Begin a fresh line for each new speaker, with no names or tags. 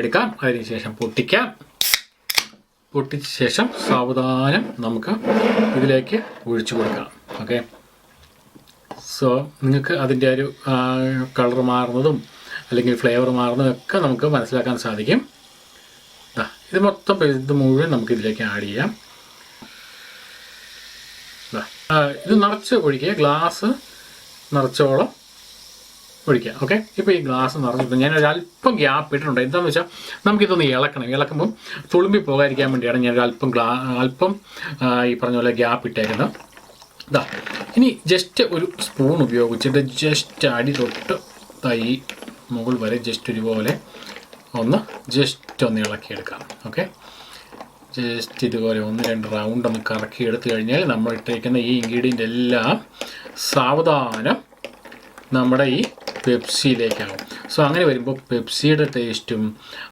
എടുക്കാം. അതിനുശേഷം പൊട്ടിക്കാം. പൊട്ടിച്ച ശേഷം സാവധാനം നമുക്ക് ഇതിലേക്ക് ഒഴിച്ചു കൊടുക്കാം. ഓക്കെ സോ നിങ്ങൾക്ക് അതിന്റെ ഒരു കളർ മാറുന്നതും അല്ലെങ്കിൽ ഫ്ലേവർ മാറുന്നതും ഒക്കെ നമുക്ക് മനസ്സിലാക്കാൻ സാധിക്കും. ഇത് മൊത്തം ഇത് മുഴുവൻ നമുക്ക് ഇതിലേക്ക് ആഡ് ചെയ്യാം. ഇത് നിറച്ച് ഒഴിക്കുക. ഗ്ലാസ് നിറച്ചോളം ഒഴിക്കുക ഓക്കെ ഇപ്പോൾ ഈ ഗ്ലാസ് നിറഞ്ഞിട്ട് ഞാൻ ഒരു അല്പം ഗ്യാപ്പ് ഇട്ടിട്ടുണ്ട്. എന്താണെന്ന് വെച്ചാൽ നമുക്കിതൊന്ന് ഇളക്കണം. ഇളക്കുമ്പം തുളുമ്പി പോകാതിരിക്കാൻ വേണ്ടിയാണ് ഞാൻ ഒരു അല്പം ഗ്ലാ അല്പം ഈ പറഞ്ഞ പോലെ ഗ്യാപ്പ് ഇട്ടേക്കുന്നത്. ഇതാ ഇനി ജസ്റ്റ് ഒരു സ്പൂൺ ഉപയോഗിച്ചിട്ട് ജസ്റ്റ് അടി തൊട്ട് തൈ മുകൾ വരെ ജസ്റ്റ് ഒരുപോലെ ഒന്ന് ജസ്റ്റ് ഒന്ന് ഇളക്കിയെടുക്കാം. ഓക്കെ ജസ്റ്റ് ഇതുപോലെ ഒന്ന് രണ്ട് റൗണ്ട് ഒന്ന് കറക്കി എടുത്തു കഴിഞ്ഞാൽ നമ്മൾ ഇട്ടേക്കുന്ന ഈ ഇൻഗ്രീഡിയന്റ് എല്ലാം സാവധാനം നമ്മുടെ ഈ പെപ്സിയിലേക്കാകും സോ അങ്ങനെ വരുമ്പോൾ പെപ്സിയുടെ ടേസ്റ്റും